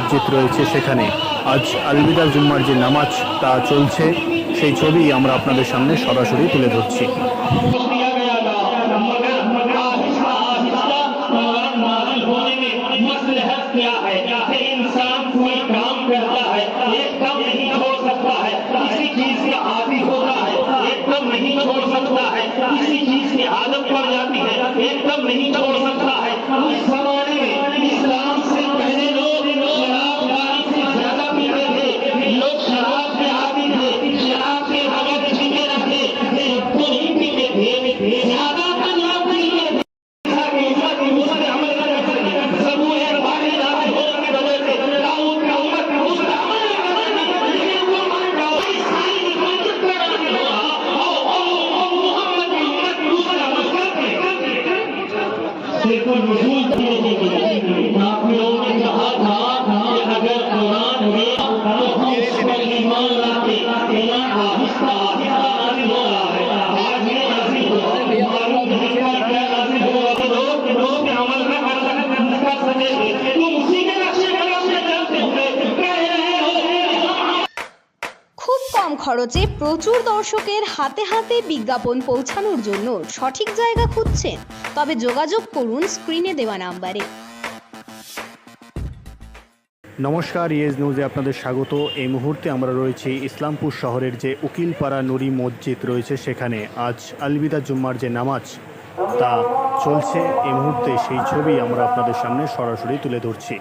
মসজিদ রয়েছে সেখানে আজ আলবিদা জুম্মার যে নামাজ তা চলছে সেই ছবি আমরা আপনাদের সামনে সরাসরি তুলে ধরছি किया गया था मगर आहिस्ता आहिस्ता मानव होने में मसलहत क्या है चाहे इंसान कोई काम करता है एकदम नहीं छोड़ सकता है किसी चीज के आदि होता है एकदम नहीं छोड़ सकता है किसी चीज की आदत पड़ जाती है एकदम नहीं छोड़ वसूल किए थे काफिरों ने कहा था कि अगर कुरान में तो हम उस पर ईमान लाते ईमान आहिस्ता आहिस्ता नाजिल हो रहा है आज ये नाजिल हो मालूम नहीं है क्या नाजिल हो रहा है लोग लोग अमल न कर सकते कर सके तुम उसी के नक्शे कदम से चलते हुए कह रहे हो कि हम খুব কম খরচে প্রচুর দর্শকের হাতে হাতে বিজ্ঞাপন পৌঁছানোর জন্য সঠিক জায়গা খুঁজছেন তবে যোগাযোগ করুন স্ক্রিনে দেওয়া নাম্বারে। নমস্কার ইয়েজ নিউজে আপনাদের স্বাগত। এই মুহূর্তে আমরা রয়েছি ইসলামপুর শহরের যে উকিলপাড়া নুরি মসজিদ রয়েছে, সেখানে আজ আলবিদা জুম্মার যে নামাজ, তা চলছে। এই মুহূর্তে সেই ছবি আমরা আপনাদের সামনে সরাসরি তুলে ধরছি।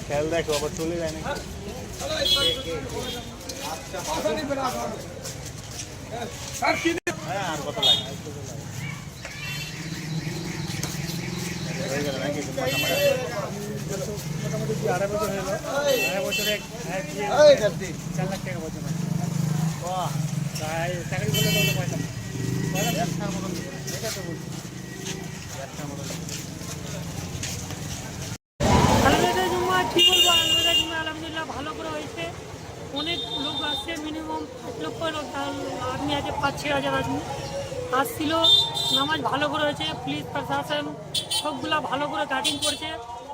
খেয়াল দেখো আবার চলে যায় না আর কত লাগে মোটামুটি আড়াই বছর হয়ে গেল? আড়াই বছরে হ্যাঁ চার লাখ টাকা বছর বাহ চাকরি করলে পয়সা পয়সা মতন এটা তো বলছি। আলমেদা জুম্মা কী বলব আলমেদা জুম্মা আলহামদুলিল্লাহ ভালো করে হয়েছে। অনেক লোক আসছে মিনিমাম এক লক্ষ লোক আদমি আছে পাঁচ ছ হাজার আদমি আসছিল নামাজ ভালো করে হয়েছে পুলিশ প্রশাসন সবগুলা ভালো করে গার্ডিং করছে।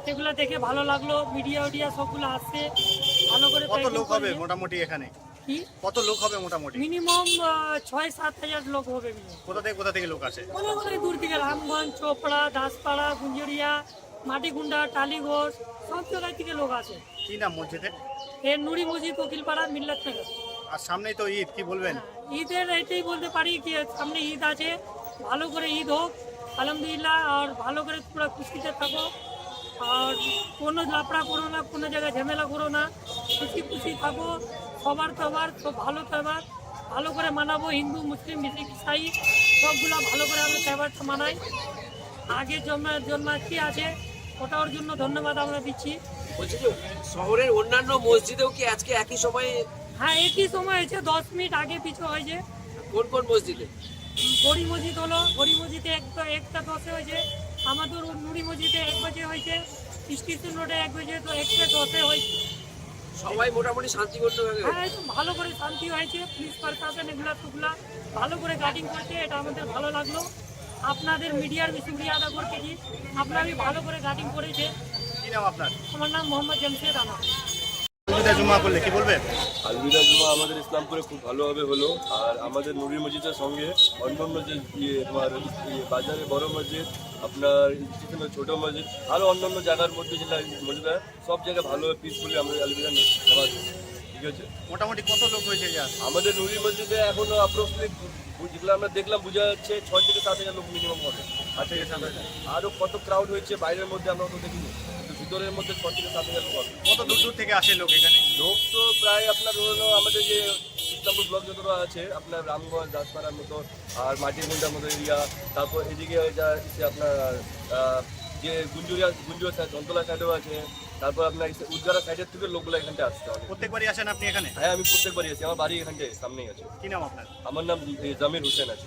সেগুলো দেখে ভালো লাগল মিডিয়া উডিয়া সবগুলো আসছে ভালো করে কত লোক হবে মোটামুটি এখানে? কি? কত লোক হবে মোটামুটি? মিনিমাম ছয় সাত হাজার লোক হবে কোথা থেকে কোথা থেকে লোক আসে? অনেক অনেক দূর থেকে রামগঞ্জ চোপড়া দাসপাড়া গুঞ্জরিয়া মাটিগুন্ডা টালিগঞ্জ সব জায়গায় থেকে লোক আসে। কি নাম মসজিদে এর নুড়ি মসজিদ উকিলপাড়া মিল্লাত নগর আর সামনেই তো ঈদ কি বলবেন? ঈদের এটাই বলতে পারি কি সামনে ঈদ আছে ভালো করে ঈদ হোক আলহামদুলিল্লাহ আর ভালো করে তোমরা খুশিতে থাকো। আর কোনো লাপড়া করো না কোনো জায়গায় ঝামেলা করো না। খুশি খুশি থাকো সবার সবার সব ভালো সবার ভালো করে মানাবো হিন্দু মুসলিম শিখ ইসাই সবগুলা ভালো করে আমরা ব্যবহারটা মানাই। আগে জন্ম জন্মাষ্টমী আছে ওটার জন্য ধন্যবাদ আমরা দিচ্ছি। বলছি যে শহরের অন্যান্য মসজিদেও কি আজকে একই সময়ে হ্যাঁ একই সময় হয়েছে দশ মিনিট আগে পিছু হয়েছে। কোন কোন মসজিদে? গড়ি মসজিদ হলো গড়ি মসজিদে একটা একটা দশে হয়েছে। আমাদের নুড়ি মসজিদে এক বাজে হয়েছে স্টেশন রোডে এক বাজে তো একটা দশে হয়েছে। সবাই মোটামুটি শান্তিপূর্ণভাবে হ্যাঁ একদম ভালো করে শান্তি হয়েছে পুলিশ প্রশাসন এগুলা টুকলা ভালো করে গার্ডিং করছে এটা আমাদের ভালো লাগল। আপনাদের মিডিয়ার শুক্রিয়া আদা করতে কি? আপনারই ভালো করে গার্ডিং করেছে। কি নাম আপনার? আমার নাম মোহাম্মদ জামশেদ আনা আলবিদা জুম্মা করলে কি বলবেন? আলবিদা জুমা আমাদের ইসলামপুরে খুব ভালোভাবে হলো। আর আমাদের নুরি মসজিদের সঙ্গে অন্যান্য যে ইয়ে তোমার ইয়ে বাজারে বড় মসজিদ আপনার ছোট মসজিদ আরও অন্যান্য জায়গার মধ্যে যেটা মসজিদ সব জায়গায় ভালো পিসফুলি আমরা আলবিদা নামাজ ঠিক আছে? মোটামুটি কত লোক হয়েছে আমাদের নুরি মসজিদে এখনও অ্যাপ্রক্সিমেটলি যেগুলো আমরা দেখলাম বোঝা যাচ্ছে ছয় থেকে সাত হাজার লোক মিনিমাম হবে। আচ্ছা আরও কত ক্রাউড হয়েছে বাইরের মধ্যে আমরা তো দেখিনি। ভিতরের মধ্যে ছ থেকে সাত হাজার লোক হবে। কত দূর দূর থেকে আসে লোক এখানে? লোক তো প্রায় আপনার আমাদের যে ইসলামপুর ব্লক যতটা আছে আপনার রামগঞ্জ দাসপাড়ার মতো আর মাটিরগুন্ডার মতো এরিয়া তারপর এদিকে যে আপনার যে গুঞ্জুরিয়া গুঞ্জুয়া সাইড জন্তলা সাইডেও আছে তারপর আপনার উজ্জ্বলা সাইডের থেকে লোকগুলো এখানটা আসতে হবে। প্রত্যেকবারই আসেন আপনি এখানে? হ্যাঁ আমি প্রত্যেকবারই আছি আমার বাড়ি এখানটায় সামনেই আছে। কি নাম আপনার? আমার নাম জামির হোসেন আছে।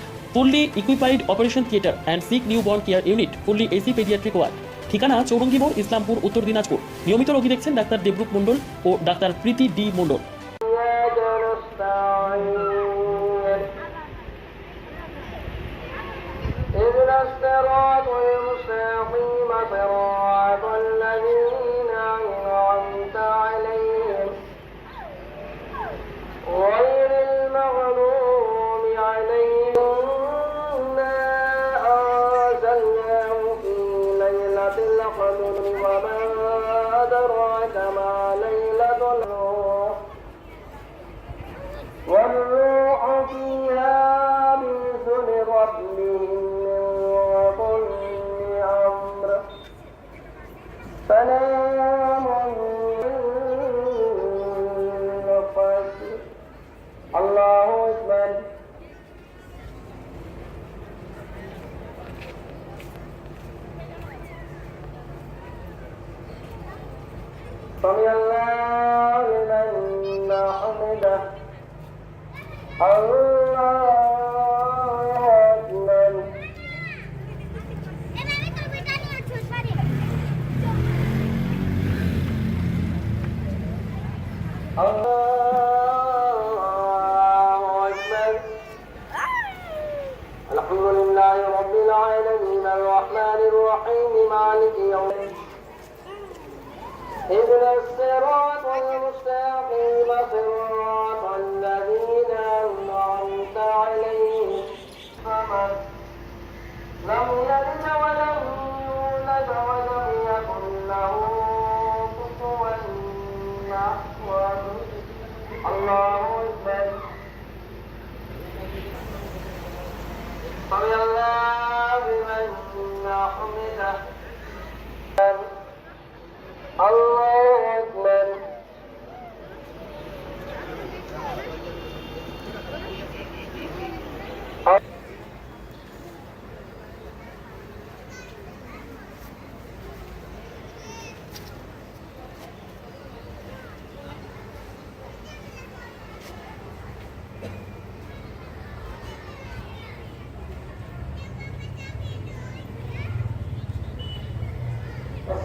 fully equipped operation theatre and sick newborn care unit fully AC paediatric ward ঠিকানা চৌরঙ্গি মোড় ইসলামপুর উত্তর দিনাজপুর নিয়মিত রোগী দেখছেন ডাক্তার দেবরূপ মণ্ডল ও ডাক্তার প্রীতি ডি মণ্ডল إياك نستعين اهدنا الصراط المستقيم صراط الذين أنعمت عليهم غير المغضوب سمع الله لمن حمده الله أكبر الله أكبر الحمد لله رب العالمين الرحمن الرحيم اهدنا الصراط المستقيم صراط الذين أنعمت عليهم. صمد لم يلد ولم يولد ولم يكن له كفوا أحد. الله أكبر. سمع الله لمن حمده.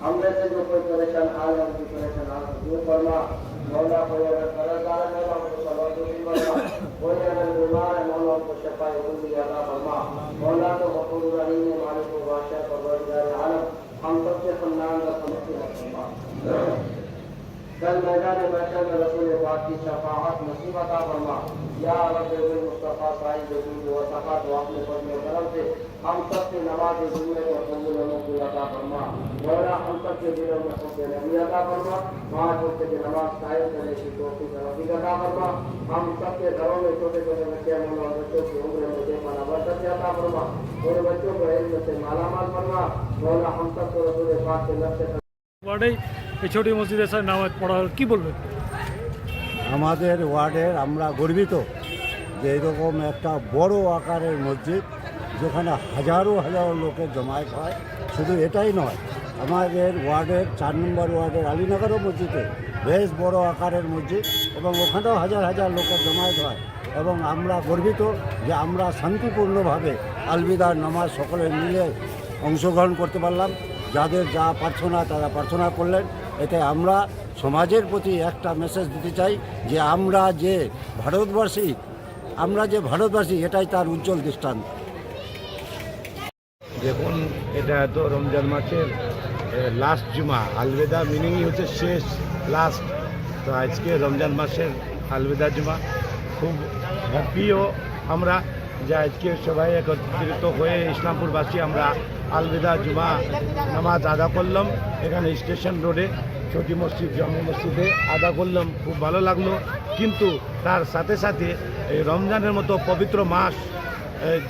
हम में से जो कोई परेशान आ जाए उनकी परेशान आ जाए दूर करना मौला को अगर कर्जदार है मौला उनको सलामती करना कोई अगर बीमार है मौला उनको हो उन्दी अल्लाह फरमा मौला को गफूर रही है मालिक को बादशाह को बड़ी जाए आलम हम सबके खानदान का समझते हैं कल मैदान मैदान में रसूल पाक की शफात नसीब अता फरमा। या रब्बुल मुस्तफ़ा साईं जो तो जदूद व सफ़ात वो अपने पर में करम से। हम सब के नवाज़ जुमे को कबूल मकबूल अता फरमा। मौला, हम सब के दिलों में खुद नमी अता फरमा। पाँच वक्त के नमाज़ कायम करने की तोफीक तौफीक अता फरमा। हम सब के घरों में छोटे छोटे बच्चे मोहन और बच्चों की उम्र में जो बेपना बरकत अता फरमा। और बच्चों को इल्म से मालामाल फरमा। मौला, हम सबको रसूल पाक के लक्ष्य এই ছোটি মসজিদের স্যার নামাজ পড়া কী বলবেন? আমাদের ওয়ার্ডের আমরা গর্বিত যে এরকম একটা বড় আকারের মসজিদ যেখানে হাজারো হাজারো লোকের জমায়েত হয়। শুধু এটাই নয়, আমাদের ওয়ার্ডের চার নম্বর ওয়ার্ডের আলীনগরও মসজিদে বেশ বড় আকারের মসজিদ এবং ওখানেও হাজার হাজার লোকের জমায়েত হয় এবং আমরা গর্বিত যে আমরা শান্তিপূর্ণভাবে আলবিদার নামাজ সকলে মিলে অংশগ্রহণ করতে পারলাম। যাদের যা প্রার্থনা তারা প্রার্থনা করলেন। এতে আমরা সমাজের প্রতি একটা মেসেজ দিতে চাই যে আমরা যে ভারতবাসী, আমরা যে ভারতবাসী, এটাই তার উজ্জ্বল দৃষ্টান্ত। দেখুন, এটা তো রমজান মাসের লাস্ট জুমা, আলবেদা মিনিংই হচ্ছে শেষ লাস্ট তো আজকে রমজান মাসের আলবেদা জুমা। খুব হ্যাপিও আমরা যে আজকে সবাই একত্রিত হয়ে ইসলামপুরবাসী আমরা আলবেদা জুমা নামাজ আদা করলাম। এখানে স্টেশন রোডে ছোটি মসজিদ, জামা মসজিদে আদা করলাম। খুব ভালো লাগল। কিন্তু তার সাথে সাথে এই রমজানের মতো পবিত্র মাস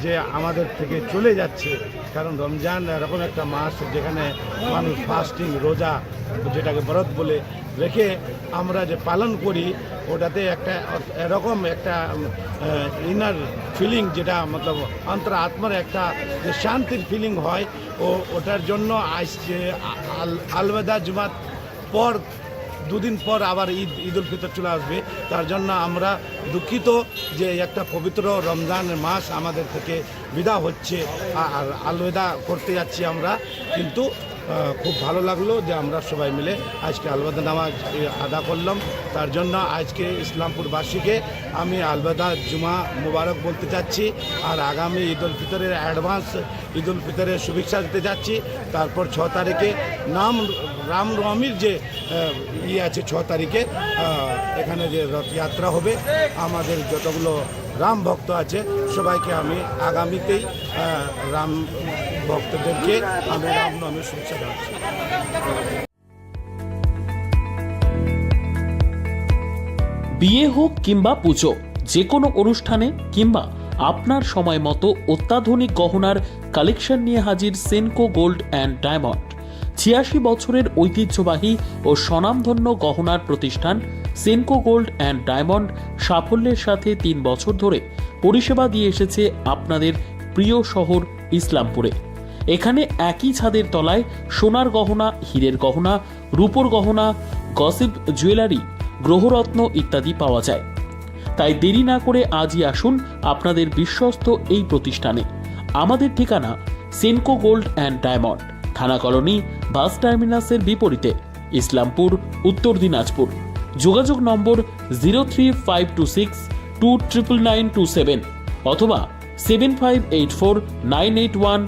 যে আমাদের থেকে চলে যাচ্ছে। কারণ রমজান এরকম একটা মাস যেখানে মানুষ ফাস্টিং রোজা, যেটাকে বরত বলে রেখে আমরা যে পালন করি, ওটাতে একটা এরকম একটা ইনার ফিলিং যেটা মতলব অন্তর আত্মার একটা যে শান্তির ফিলিং হয়, ও, ওটার জন্য আজ যে আল- আলবেদা জুমাত পর, দুদিন পর আবার ঈদ ঈদ উল ফিতর চলে আসবে, তার জন্য আমরা দুঃখিত যে একটা পবিত্র রমজানের মাস আমাদের থেকে বিদা হচ্ছে, আর আলবেদা করতে যাচ্ছি আমরা, কিন্তু খুব ভালো লাগল যে আমরা সবাই মিলে আজকে আলবেদা নামাজ আদা করলাম। তার জন্য আজকে ইসলামপুরবাসীকে আমি আলবেদা জুমা মুবারক বলতে চাচ্ছি আর আগামী ঈদ উল ফিতরের অ্যাডভান্স, ঈদ উল ফিতরের শুভেচ্ছা দিতে যাচ্ছি তারপর ছ তারিখে নাম রাম রামনবমীর যে ইয়ে আছে ছ তারিখে এখানে যে রথযাত্রা হবে, আমাদের যতগুলো রাম ভক্ত আছে, সবাইকে আমি আগামীতেই রাম ভক্তদেরকে আমি রামনবমীর শুভেচ্ছা জানাচ্ছি। বিয়ে হোক কিংবা পুজো যে কোনো অনুষ্ঠানে কিংবা আপনার সময় মতো অত্যাধুনিক গহনার কালেকশন নিয়ে হাজির সেনকো গোল্ড অ্যান্ড ডায়মন্ড। ছিয়াশি বছরের ঐতিহ্যবাহী ও স্বনামধন্য গহনার প্রতিষ্ঠান সেনকো গোল্ড অ্যান্ড ডায়মন্ড সাফল্যের সাথে তিন বছর ধরে পরিষেবা দিয়ে এসেছে আপনাদের প্রিয় শহর ইসলামপুরে। এখানে একই ছাদের তলায় সোনার গহনা, হীরের গহনা, রূপোর গহনা, গসিপ, জুয়েলারি, গ্রহরত্ন ইত্যাদি পাওয়া যায়। তাই দেরি না করে আজই আসুন আপনাদের বিশ্বস্ত এই প্রতিষ্ঠানে। আমাদের ঠিকানা সেনকো গোল্ড অ্যান্ড ডায়মন্ড, থানা কলোনি, বাস টার্মিনাসের বিপরীতে, ইসলামপুর, উত্তর দিনাজপুর। যোগাযোগ number zero three five two six two triple nine two seven অথবা seven five eight four nine eight one